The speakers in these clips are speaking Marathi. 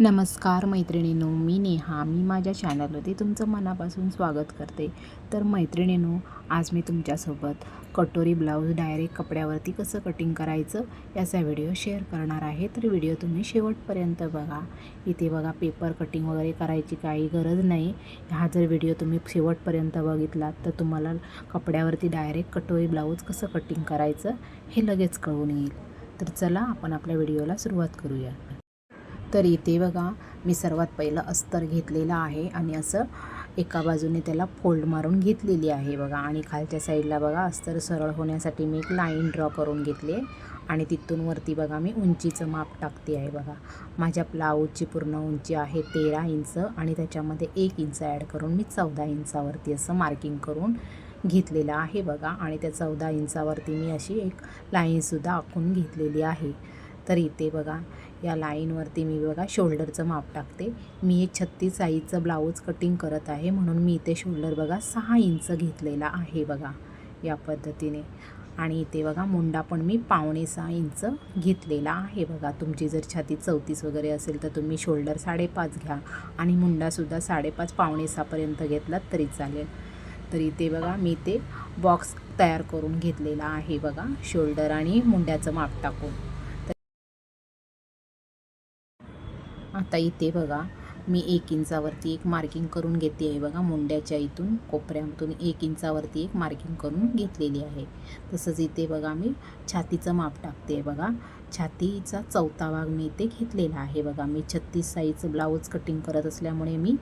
नमस्कार मैत्रिणींनो मी नेहा. मी माझ्या चॅनलमध्ये तुमचं मनापासून स्वागत करते. तर मैत्रिणींनो आज मी तुमच्यासोबत कटोरी ब्लाऊज डायरेक्ट कपड्यावरती कसं कटिंग करायचं याचा व्हिडिओ शेअर करणार आहे. तर व्हिडिओ तुम्ही शेवटपर्यंत बघा. इथे बघा पेपर कटिंग वगैरे करायची काही गरज नाही. हा जर व्हिडिओ तुम्ही शेवटपर्यंत बघितलात तर तुम्हाला कपड्यावरती डायरेक्ट कटोरी ब्लाऊज कसं कटिंग करायचं हे लगेच कळून येईल. तर चला आपण आपल्या व्हिडिओला सुरुवात करूया. तर इथे बघा मी सर्वात पहिलं अस्तर घेतलेलं आहे आणि असं एका बाजूने त्याला फोल्ड मारून घेतलेली आहे बघा. आणि खालच्या साईडला बघा अस्तर सरळ होण्यासाठी मी एक लाईन ड्रॉ करून घेतली आणि तिथून वरती बघा मी उंचीचं माप टाकते आहे बघा. माझ्या ब्लाऊजची पूर्ण उंची आहे तेरा इंच आणि त्याच्यामध्ये एक इंच ॲड करून मी चौदा इंचावरती असं मार्किंग करून घेतलेलं आहे बघा. आणि त्या चौदा इंचावरती मी अशी एक लाईनसुद्धा आखून घेतलेली आहे. तर इथे बघा या लाईनवरती मी बघा शोल्डरचं माप टाकते. मी एक छत्तीस साईजचं ब्लाऊज कटिंग करत आहे. म्हणून मी इथे शोल्डर बघा सहा इंच घेतलेला आहे बघा या पद्धतीने. आणि इथे बघा मुंडा पण मी पावणे सहा इंच घेतलेला आहे बघा. तुमची जर छाती चौतीस वगैरे असेल तर तुम्ही शोल्डर साडेपाच घ्या. आणि मुंडासुद्धा साडेपाच पावणे सहापर्यंत घेतलात तरी चालेल. तर इथे बघा मी ते बॉक्स तयार करून घेतलेला आहे बघा शोल्डर. आणि मुंड्याचं माप टाकून. आता इथे बघा मी एक इंचावरती एक मार्किंग करून घेते आहे बघा मुंड्याच्या इथून कोपऱ्यातून एक इंचावरती एक मार्किंग करून घेतलेली आहे. तसंच इथे बघा मी छातीचं माप टाकते आहे बघा. छातीचा चौथा भाग मी इथे घेतलेला आहे बघा. मी छत्तीस साईजचं ब्लाऊज कटिंग करत असल्यामुळे मी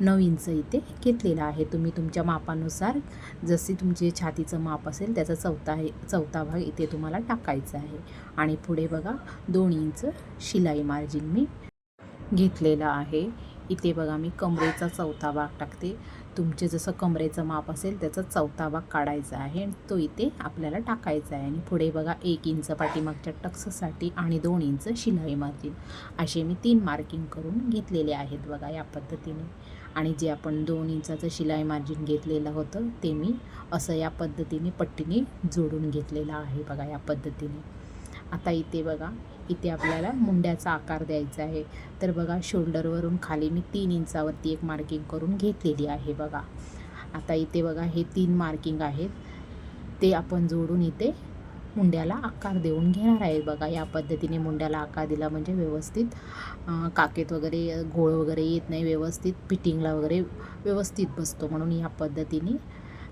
नऊ इंच इथे घेतलेलं आहे. तुम्ही तुमच्या मापानुसार जसे तुमचे छातीचं माप असेल त्याचा चौथा हे चौथा भाग इथे तुम्हाला टाकायचा आहे. आणि पुढे बघा दोन इंच शिलाई मार्जिन मी घेतलेला आहे. इथे बघा मी कमरेचा चौथा भाग टाकते. तुमचे जसं कमरेचं माप असेल त्याचा चौथा भाग काढायचा आहे आणि तो इथे आपल्याला टाकायचा आहे. आणि पुढे बघा एक इंच पाठीमागच्या टक्ससाठी आणि दोन इंच शिलाई मार्जिन असे मी तीन मार्किंग करून घेतलेले आहेत बघा या पद्धतीने. आणि जे आपण दोन इंचाचं शिलाई मार्जिन घेतलेलं होतं ते मी असं या पद्धतीने पट्टीने जोडून घेतलेलं आहे बघा या पद्धतीने. आता इथे बघा इथे आपल्याला मुंड्याचा आकार द्यायचा आहे. तर बघा शोल्डरवरून खाली मी तीन इंचावरती एक मार्किंग करून घेतलेली आहे बघा. आता इथे बघा हे तीन मार्किंग आहेत. ते आपण जोडून इथे मुंड्याला आकार देऊन घेणार आहे बघा. या पद्धतीने मुंड्याला आकार दिला म्हणजे व्यवस्थित काकेत वगैरे घोळ वगैरे येत नाही व्यवस्थित फिटिंगला वगैरे व्यवस्थित बसतो. म्हणून या पद्धतीने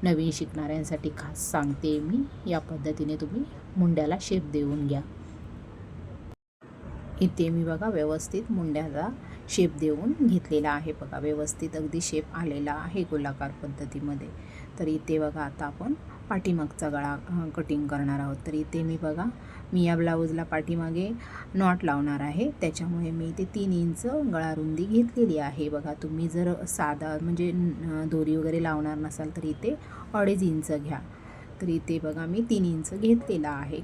नवीन शिकणाऱ्यांसाठी खास सांगते मी या पद्धतीने तुम्ही मुंड्याला शेप देऊन घ्या. इथे मी बघा व्यवस्थित मुंड्याचा शेप देऊन घेतलेला आहे बघा. व्यवस्थित अगदी शेप आलेला आहे गोलाकार पद्धतीमध्ये. तर इथे बघा आता आपण पाठीमागचा गळा कटिंग करणार आहोत. तर इथे मी बघा मी या ब्लाऊजला पाठीमागे नॉट लावणार आहे. त्याच्यामुळे मी इथे तीन इंच गळा रुंदी घेतलेली आहे बघा. तुम्ही जर साधा म्हणजे दोरी वगैरे लावणार नसाल तर इथे अडीच इंच घ्या. तर इथे बघा मी तीन इंच घेतलेला आहे.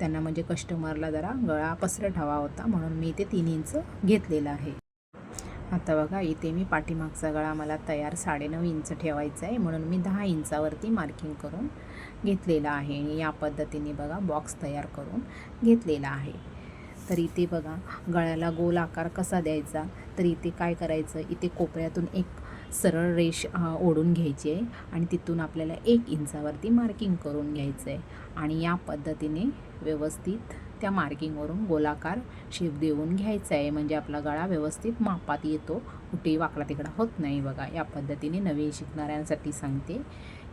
त्यांना म्हणजे कस्टमरला जरा गळा पसरट हवा होता म्हणून मी ते तीन इंच घेतलेलं आहे. आता बघा इथे मी पाठीमागचा गळा मला तयार साडेनऊ इंच ठेवायचा आहे म्हणून मी दहा इंचावरती मार्किंग करून घेतलेला आहे आणि या पद्धतीने बघा बॉक्स तयार करून घेतलेला आहे. तर इथे बघा गळ्याला गोल आकार कसा द्यायचा? तर इथे काय करायचं? इथे कोपऱ्यातून एक सरळ रेष ओढून घ्यायची आहे आणि तिथून आपल्याला एक इंचावरती मार्किंग करून घ्यायचं आहे. आणि या पद्धतीने व्यवस्थित त्या मार्किंगवरून गोलाकार शेप देऊन घ्यायचा आहे. म्हणजे आपला गळा व्यवस्थित मापात येतो. कुठेही वाकडा तिकडा होत नाही बघा. या पद्धतीने नवीन शिकणाऱ्यांसाठी सांगते.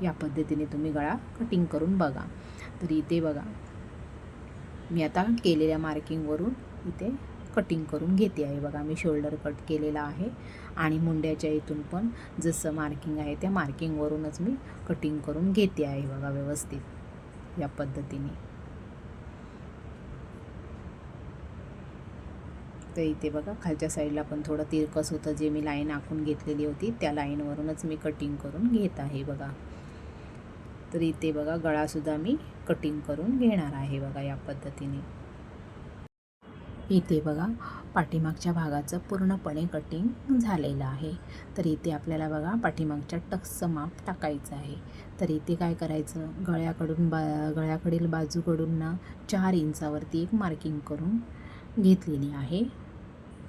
या पद्धतीने तुम्ही गळा कटिंग करून बघा. तर इथे बघा. मी आता केलेल्या मार्किंगवरून इथे कटिंग करून घेते आहे बघा. मी शोल्डर कट केलेला आहे. आणि मुंड्याच्या इथून पण जसं मार्किंग आहे त्या मार्किंगवरूनच मी कटिंग करून घेते आहे बघा व्यवस्थित. या पद्धतीने. तर इथे बघा खालच्या साईडला पण थोडं तिरकस होतं जे मी लाईन आखून घेतलेली होती त्या लाईनवरूनच मी कटिंग करून घेत आहे बघा. तर इथे बघा गळासुद्धा मी कटिंग करून घेणार आहे बघा या पद्धतीने. इथे बघा पाठीमागच्या भागाचं पूर्णपणे कटिंग झालेलं आहे. तर इथे आपल्याला बघा पाठीमागच्या टक्सचं माप टाकायचं आहे. तर इथे काय करायचं? गळ्याकडून बा गळ्याकडील बाजूकडून ना चार इंचावरती एक मार्किंग करून घेतलेली आहे.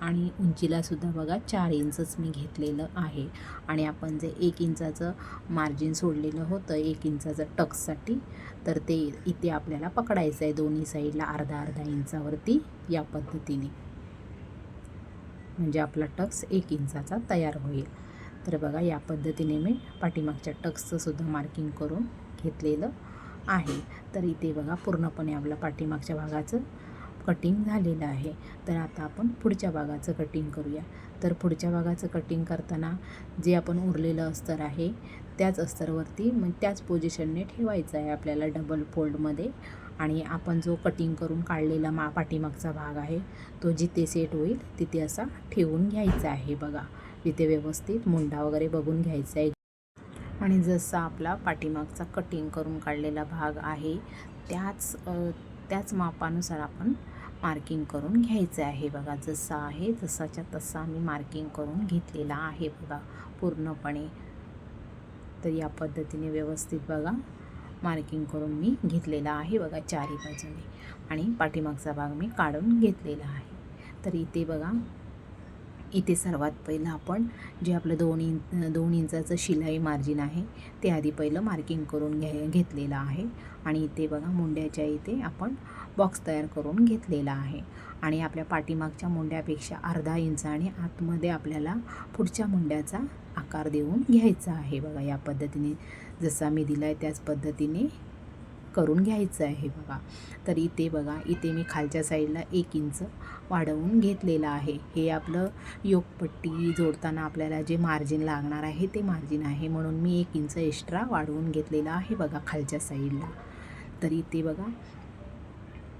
आणि उंचीलासुद्धा बघा चार इंचच मी घेतलेलं आहे. आणि आपण जे एक इंचाचं मार्जिन सोडलेलं होतं एक इंचाचं टक्ससाठी तर ते इथे आपल्याला पकडायचं आहे दोन्ही साईडला अर्धा अर्धा इंचावरती या पद्धतीने. म्हणजे आपला टक्स एक इंचाचा तयार होईल. तर बघा या पद्धतीने मी पाठीमागच्या टक्सचंसुद्धा मार्किंग करून घेतलेलं आहे. तर इथे बघा पूर्णपणे आपला पाठीमागच्या भागाचं कटिंग झालेलं आहे. तर आता आपण पुढच्या भागाचं कटिंग करूया. तर पुढच्या भागाचं कटिंग करताना जे आपण उरलेलं अस्तर आहे त्याच अस्तरवरती मग त्याच पोझिशनने ठेवायचं आहे आपल्याला डबल फोल्डमध्ये आणि आपण जो कटिंग करून काढलेला मा पाठीमागचा भाग आहे तो जिथे सेट होईल तिथे असा ठेवून घ्यायचा आहे बघा. तिथे व्यवस्थित मुंडा वगैरे बघून घ्यायचा आहे. आणि जसा आपला पाठीमागचा कटिंग करून काढलेला भाग आहे त्याच त्याच मापानुसार आपण मार्किंग करून घ्यायचं आहे बघा. जसा आहे जसाच्या तसा मी मार्किंग करून घेतलेला आहे बघा पूर्णपणे. तर या पद्धतीने व्यवस्थित बघा. मार्किंग करून मी घेतलेला आहे बघा चारी बाजूने. आणि पाठीमागचा भाग मी काढून घेतलेला आहे. तर इथे बघा इथे सर्वात पहिलं आपण जे आपलं दोन इंच दोन इंचाचं शिलाई मार्जिन आहे ते आधी पहिलं मार्किंग करून घ्या घेतलेलं आहे. आणि इथे बघा मुंड्याच्या इथे आपण बॉक्स तयार करून घेतलेला आहे. आणि आपल्या पाठीमागच्या मुंड्यापेक्षा अर्धा इंच आणि आतमध्ये आपल्याला पुढच्या मुंड्याचा आकार देऊन घ्यायचा आहे. बघा या पद्धतीने जसा मी दिला आहे त्याच पद्धतीने करून घ्यायचं आहे बघा. तर इथे बघा इथे मी खालच्या साईडला एक इंच वाढवून घेतलेलं आहे. हे आपलं योगपट्टी जोडताना आपल्याला जे मार्जिन लागणार आहे ते मार्जिन आहे. म्हणून मी एक इंच एक्स्ट्रा वाढवून घेतलेलं आहे बघा खालच्या साईडला. तर इथे बघा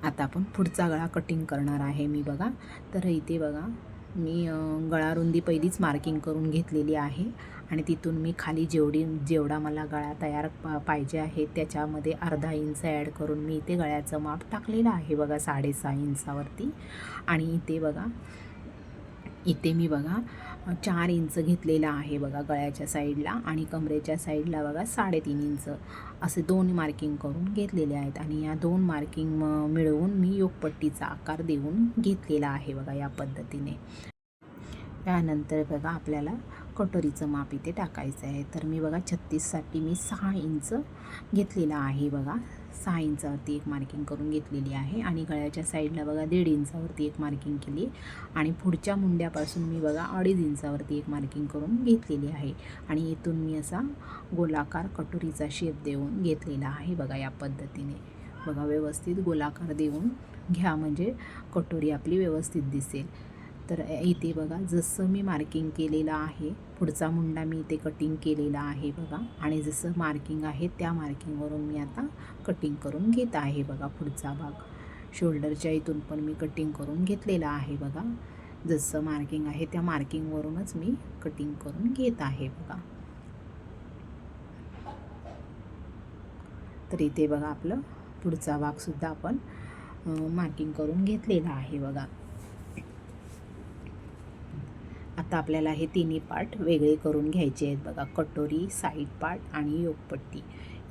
आता आपण पुढचा गळा कटिंग करणार आहे मी बघा. तर इथे बघा मी गळारुंदी गळा रुंदी पहिलीच मार्किंग करून घेतलेली आहे आणि तिथून मी खाली जेवढी जेवढा मला गळा तयार पाहिजे आहे त्याच्यामध्ये अर्धा इंच ॲड करून मी इथे गळ्याचं माप टाकलेलं आहे बघा साडेसहा इंचावरती आणि इथे बघा इथे मी बघा चार इंच घेतलेला आहे बघा गळ्याच्या साईडला आणि कमरेच्या साईडला बघा साडेतीन इंच. असे दोन मार्किंग करून घेतलेले आहेत आणि या दोन मार्किंग मिळवून मी योगपट्टीचा आकार देऊन घेतलेला आहे बघा या पद्धतीने. त्यानंतर बघा आपल्याला कटोरीचं माप इथे टाकायचं आहे. तर मी बघा छत्तीससाठी मी सहा इंच घेतलेला आहे बघा. सहा इंचावरती एक मार्किंग करून घेतलेली आहे आणि गळ्याच्या साईडला बघा दीड इंचावरती एक मार्किंग केली आणि पुढच्या मुंड्यापासून मी बघा अडीच इंचावरती एक मार्किंग करून घेतलेली आहे. आणि इथून मी असा गोलाकार कटोरीचा शेप देऊन घेतलेला आहे बघा या पद्धतीने. बघा व्यवस्थित गोलाकार देऊन घ्या म्हणजे कटोरी आपली व्यवस्थित दिसेल. तर इथे बघा जसं मी मार्किंग केलेलं आहे पुढचा मुंडा मी इथे कटिंग केलेला आहे बघा. आणि जसं मार्किंग आहे त्या मार्किंगवरून मी आता कटिंग करून घेत आहे बघा पुढचा भाग. शोल्डरच्या इथून पण मी कटिंग करून घेतलेला आहे बघा. जसं मार्किंग आहे त्या मार्किंगवरूनच मी कटिंग करून घेत आहे बघा. तर इथे बघा आपलं पुढचा भागसुद्धा आपण मार्किंग करून घेतलेला आहे बघा. आता आपल्याला हे तिन्ही पार्ट वेगळे करून घ्यायचे आहेत बघा. कटोरी साईड पार्ट आणि योगपट्टी.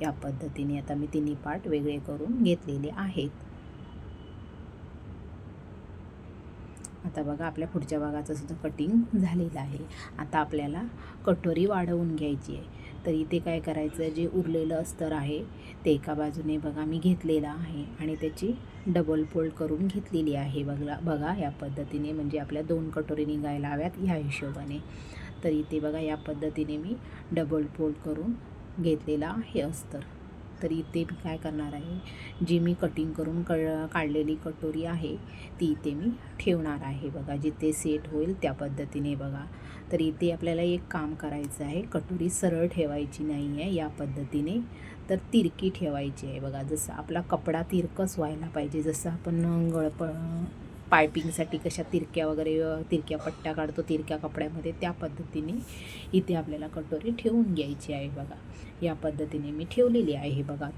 या पद्धतीने आता मी तिन्ही पार्ट वेगळे करून घेतलेले आहेत. आता बघा आपल्या पुढच्या भागाचं सुद्धा कटिंग झालेलं आहे. आता आपल्याला कटोरी वाढवून घ्यायची आहे. तर इथे काय करायचं? जे उरलेलं अस्तर आहे ते एका बाजूने बघा मी घेतलेलं आहे. आणि त्याची डबल फोल्ड करून घेतलेली आहे. बघा बघा या पद्धतीने म्हणजे आपल्या दोन कटोरी निघायला हव्यात ह्या हिशोबाने. तर इथे बघा या पद्धतीने मी डबल फोल्ड करून घेतलेला आहे अस्तर. तर इथे मी काय करणार आहे? जी मी कटिंग करून क काढलेली कटोरी आहे ती इथे मी ठेवणार आहे बघा. जिथे सेट होईल त्या पद्धतीने बघा. तर इथे आपल्याला एक काम करायचं आहे. कटोरी सरळ ठेवायची नाही आहे या पद्धतीने. तर तिरकी ठेवायची आहे बघा. जसं आपला कपडा तिरकस व्हायला पाहिजे जसं आपण गळप पायपिंगसाठी कशा तिरक्या वगैरे तिरक्या पट्ट्या काढतो तिरक्या कपड्यामध्ये त्या पद्धतीने इथे आपल्याला कटोरी ठेवून घ्यायची आहे बघा. या पद्धतीने मी ठेवलेली आहे बघा.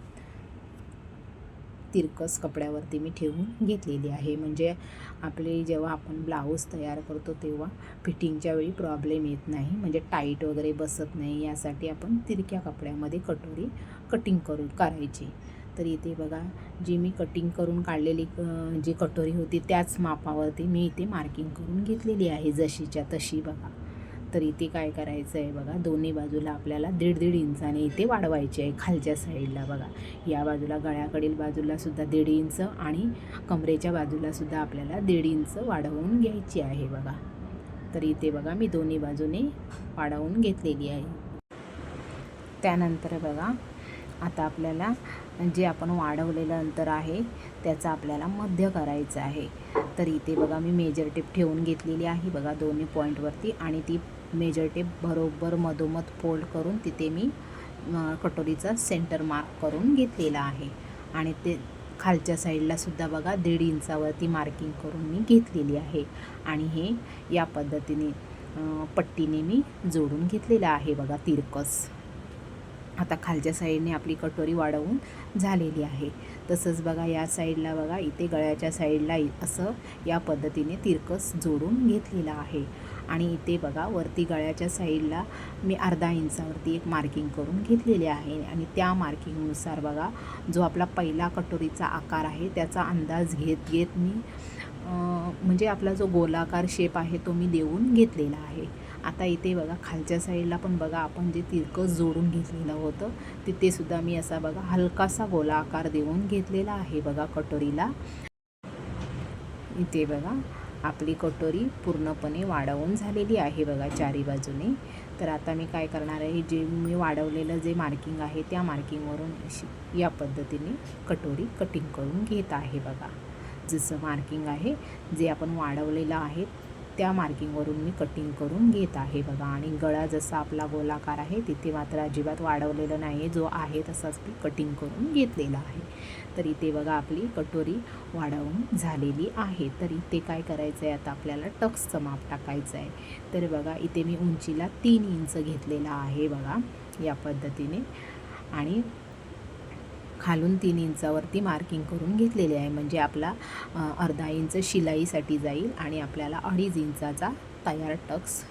तिरकस कपड्यावरती मी ठेवून घेतलेली आहे. म्हणजे आपले जेव्हा आपण ब्लाऊज तयार करतो तेव्हा फिटिंगच्या वेळी प्रॉब्लेम येत नाही. म्हणजे टाईट वगैरे बसत नाही. यासाठी आपण तिरक्या कपड्यामध्ये कटोरी कटिंग करू करायची. तर इथे बघा जी मी कटिंग करून काढलेली जी कटोरी होती त्याच मापावरती मी इथे मार्किंग करून घेतलेली आहे जशीच्या तशी बघा. तर इथे काय करायचं आहे बघा दोन्ही बाजूला आपल्याला दीड दीड इंचाने इथे वाढवायचे आहे खालच्या साईडला बघा. या बाजूला गळ्याकडील बाजूलासुद्धा दीड इंच आणि कमरेच्या बाजूलासुद्धा आपल्याला दीड इंच वाढवून घ्यायची आहे बघा. तर इथे बघा मी दोन्ही बाजूने वाढवून घेतलेली आहे. त्यानंतर बघा आता आपल्याला जे आपण वाढवलेलं अंतर आहे त्याचा आपल्याला मध्य करायचं आहे. तर इथे बघा मी मेजर टेप ठेवून घेतलेली आहे. बघा दोन्ही पॉईंटवरती आणि ती मेजर टेप बरोबर मधोमध फोल्ड करून तिथे मी कटोरीचा सेंटर मार्क करून घेतलेला आहे. आणि ते खालच्या साईडला सुद्धा बघा दीड इंचावरती मार्किंग करून मी घेतलेली आहे. आणि हे या पद्धतीने पट्टीने मी जोडून घेतलेलं आहे बघा तिरकस. आता खालच्या साईडने आपली कटोरी वाढवून झालेली आहे. तसंच बघा या साईडला बघा इथे गळ्याच्या साईडला असं या पद्धतीने तिरकस जोडून घेतलेलं आहे. आणि इथे बघा वरती गळ्याच्या साईडला मी अर्धा इंचावरती एक मार्किंग करून घेतलेले आहे. आणि त्या मार्किंगनुसार बघा जो आपला पहिला कटोरीचा आकार आहे त्याचा अंदाज घेत घेत मी म्हणजे आपला जो गोलाकार शेप आहे तो मी देऊन घेतलेला आहे. आता इथे बघा खालच्या साईडला पण बघा आपण जे तिरकं जोडून घेतलेलं होतं तिथेसुद्धा मी असा बघा हलकासा गोला आकार देऊन घेतलेला आहे बघा कटोरीला. इथे बघा आपली कटोरी पूर्णपणे वाढवून झालेली आहे बघा चारी बाजूने. तर आता मी काय करणार आहे जे मी वाढवलेलं जे मार्किंग आहे त्या मार्किंगवरून अशी या पद्धतीने कटोरी कटिंग करून घेत आहे बघा. जसं मार्किंग आहे जे आपण वाढवलेलं आहे त्या मार्किंगवरून मी कटिंग करून घेत आहे बघा. आणि गळा जसा आपला गोलाकार आहे तिथे मात्र अजिबात वाढवलेलं नाही आहे जो आहे तसाच मी कटिंग करून घेतलेला आहे. तर इथे बघा आपली कटोरी वाढवून झालेली आहे. तर इथे काय करायचं आहे आता आपल्याला टक्सचं माप टाकायचं आहे तर बघा इथे मी उंचीला तीन इंच घेतलेला आहे बघा या पद्धतीने. आणि खालून तीन इंचावरती मार्किंग करून घेतलेले आहे. म्हणजे आपला अर्धा इंच शिलाईसाठी जाईल आणि आपल्याला अडीच इंचाचा तयार टक्स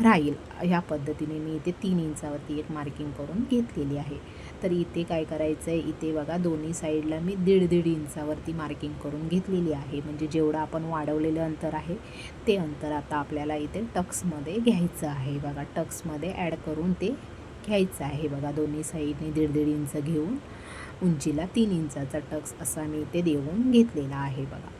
राहील. ह्या पद्धतीने मी इथे तीन इंचावरती एक मार्किंग करून घेतलेली आहे. तर इथे काय करायचं आहे इथे बघा दोन्ही साईडला मी दीड दीड इंचावरती मार्किंग करून घेतलेली आहे. म्हणजे जेवढं आपण वाढवलेलं अंतर आहे ते अंतर आता आपल्याला इथे टक्समध्ये घ्यायचं आहे. बघा टक्समध्ये ॲड करून ते घ्यायचं आहे. बघा दोन्ही साईडने दीड दीड इंच घेऊन उंचीला तीन इंचाचा टक्स असा मी इथे देऊन घेतलेला आहे बघा.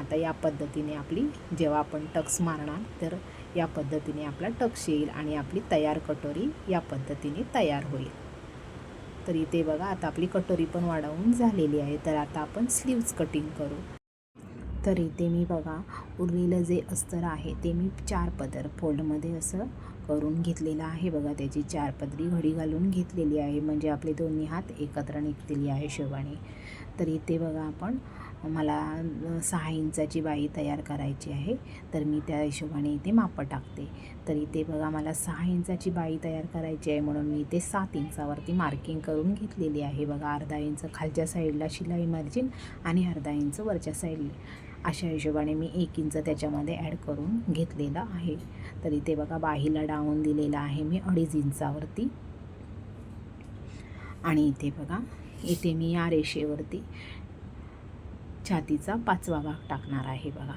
आता या पद्धतीने आपली जेव्हा आपण टक्स मारणार तर या पद्धतीने आपला टक्स येईल आणि आपली तयार कटोरी या पद्धतीने तयार होईल. तर इथे बघा आता आपली कटोरी पण वाढवून झालेली आहे. तर आता आपण स्लीव्ज कटिंग करू. तर इथे मी बघा उरलेलं जे अस्तर आहे ते मी चार पदर फोल्डमध्ये असं करून घेतलेलं आहे. बघा त्याची चार पदरी घडी घालून घेतलेली आहे. म्हणजे आपले दोन्ही हात एकत्र निघलेली आहे शोभाने तर इथे बघा आपण मला सहा इंचाची बाई तयार करायची आहे. तर मी त्या हिशोबाने इथे मापं टाकते. तर इथे बघा मला सहा इंचाची बाई तयार करायची आहे. म्हणून मी इथे सात इंचावरती मार्किंग करून घेतलेली आहे. बघा अर्धा इंच खालच्या साईडला शिलाई मार्जिन आणि अर्धा इंच वरच्या साईडला अशा हिशोबाने मी एक इंच त्याच्यामध्ये ॲड करून घेतलेला आहे. तर इथे बघा बाहीला डाऊन दिलेला आहे मी अडीच इंचावरती. आणि इथे बघा इथे मी या रेषेवरती छातीचा पाचवा भाग टाकणार आहे बघा.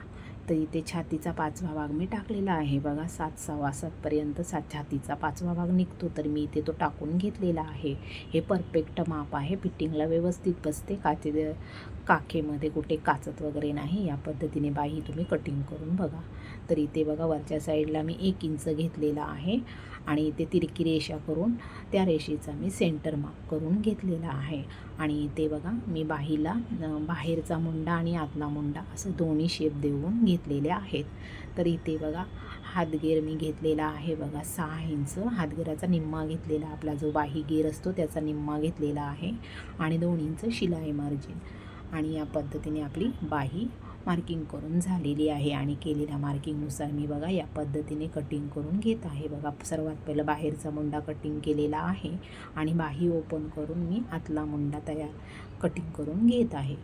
तर इथे छातीचा पाचवा भाग मी टाकलेला आहे. बघा सात सव्वा सातपर्यंत सात छातीचा पाचवा भाग निघतो. तर मी इथे तो टाकून घेतलेला आहे. हे परफेक्ट माप आहे. फिटिंगला व्यवस्थित बसते. काचे काखेमध्ये कुठे काचत वगैरे नाही. या पद्धतीने बाही तुम्ही कटिंग करून बघा. तर इथे बघा वरच्या साईडला मी एक इंच घेतलेला आहे. आणि इथे तिरकी रेषा करून त्या रेषेचा मी सेंटर मार्क करून घेतलेला आहे. आणि इथे बघा मी बाहीला बाहेरचा मुंडा आणि आतला मुंडा असं दोन्ही शेप देऊन घेतलेले आहेत. तर इथे बघा हातगेर मी घेतलेला आहे बघा सहा इंच हातगेराचा निम्मा घेतलेला आपला जो बाही गेर असतो त्याचा निम्मा घेतलेला आहे. आणि दोन इंच शिलाई मार्जिन आणि या पद्धतीने आपली बाही मार्किंग करून झालेली आहे आणि केलेल्या मार्किंगनुसार मी बघा या पद्धतीने कटिंग करून घेत आहे. बघा सर्वात पहिलं बाहेरचा मुंडा कटिंग केलेला आहे आणि बाही ओपन करून मी आतला मुंडा तयार कटिंग करून घेत आहे.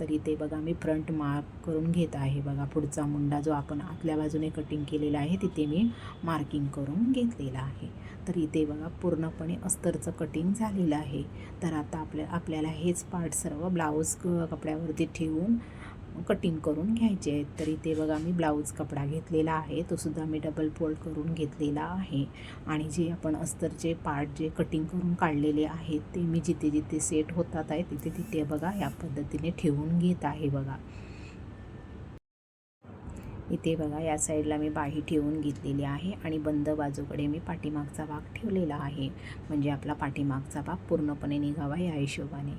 तर इथे बघा मी फ्रंट मार्क करून घेत आहे. बघा पुढचा मुंडा जो आपण आतल्या बाजूने कटिंग केलेला आहे तिथे मी मार्किंग करून घेतलेला आहे. तर इथे बघा पूर्णपणे अस्तरचं कटिंग झालेलं आहे. तर आता आपल्या आपल्याला हेच पार्ट सर्व ब्लाऊज कपड्यावरती ठेवून कटिंग करून घ्यायचे आहेत. तर इथे बघा मी ब्लाऊज कपडा घेतलेला आहे. तो सुद्धा मी डबल फोल्ड करून घेतलेला आहे. आणि जे आपण अस्तरचे पार्ट जे कटिंग करून काढलेले आहेत ते मी जिथे जिथे सेट होतात आहे तिथे तिथे बघा या पद्धतीने ठेवून घेत आहे बघा. इथे बघा या साईडला मी बाही ठेवून घेतलेली आहे आणि बंद बाजूकडे मी पाठीमागचा भाग ठेवलेला आहे. म्हणजे आपला पाठीमागचा भाग पूर्णपणे निघावा या हिशोबाने.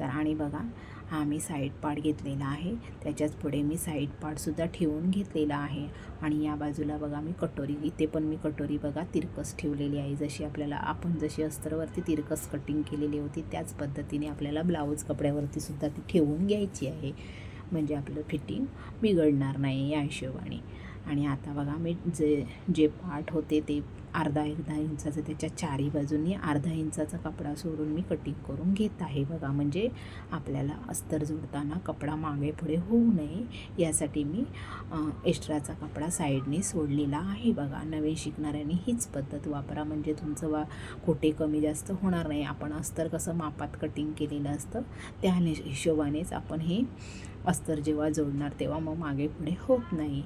तर आणि बघा हा मी साईड पार्ट घेतलेला आहे. त्याच्याच पुढे मी साईड पार्टसुद्धा ठेवून घेतलेला आहे. आणि या बाजूला बघा मी कटोरी इथे पण मी कटोरी बघा तिरकस ठेवलेली आहे. जशी आपल्याला आपण जशी अस्तरवरती तिरकस कटिंग केलेली होती त्याच पद्धतीने आपल्याला ब्लाऊज कपड्यावरतीसुद्धा ती ठेवून घ्यायची आहे. म्हणजे आपलं फिटिंग बिघडणार नाही या हिशोबाने. आणि आता बघा मी जे जे पाठ होते ते अर्धा अर्धा इंचाचं त्याच्या चारी बाजूंनी अर्धा इंचाचा कपडा सोडून मी कटिंग करून घेत आहे बघा. म्हणजे आपल्याला अस्तर जोडताना कपडा मागे पुढे होऊ नये यासाठी मी एक्स्ट्राचा कपडा साईडने सोडलेला आहे बघा. नवीन शिकणाऱ्यांनी हीच पद्धत वापरा. म्हणजे तुमचं वा खोटे कमी जास्त होणार नाही. आपण अस्तर कसं मापात कटिंग केलेलं असतं त्या हिशोबानेच आपण हे अस्तर जेव्हा जोडणार तेव्हा मग मागे पुढे होत नाही.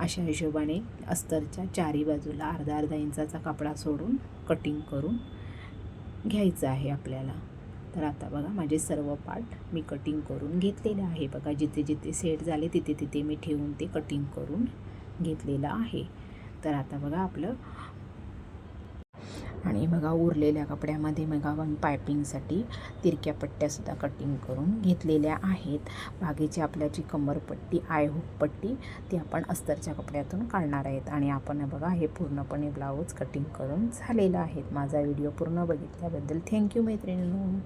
अशा हिशोबाने अस्तरच्या चारी बाजूला अर्धा अर्धा इंचाचा कपडा सोडून कटिंग करून घ्यायचं आहे आपल्याला. तर आता बघा माझे सर्व पार्ट मी कटिंग करून घेतलेले आहे. बघा जिथे जिथे सेट झाले तिथे तिथे मी ठेवून ते कटिंग करून घेतलेलं आहे. तर आता बघा आपलं आणि बघा उरलेल्या कपड्यामध्ये बघा मी पायपिंगसाठी तिरक्या पट्ट्यासुद्धा कटिंग करून घेतलेल्या आहेत. बागेची आपल्या जी कमरपट्टी आयहूक पट्टी ती आपण अस्तरच्या कपड्यातून काढणार आहेत. आणि आपण बघा हे पूर्णपणे ब्लाऊज कटिंग करून झालेलं आहे माझा व्हिडिओ पूर्ण बघितल्याबद्दल थँक्यू मैत्रिणींनो.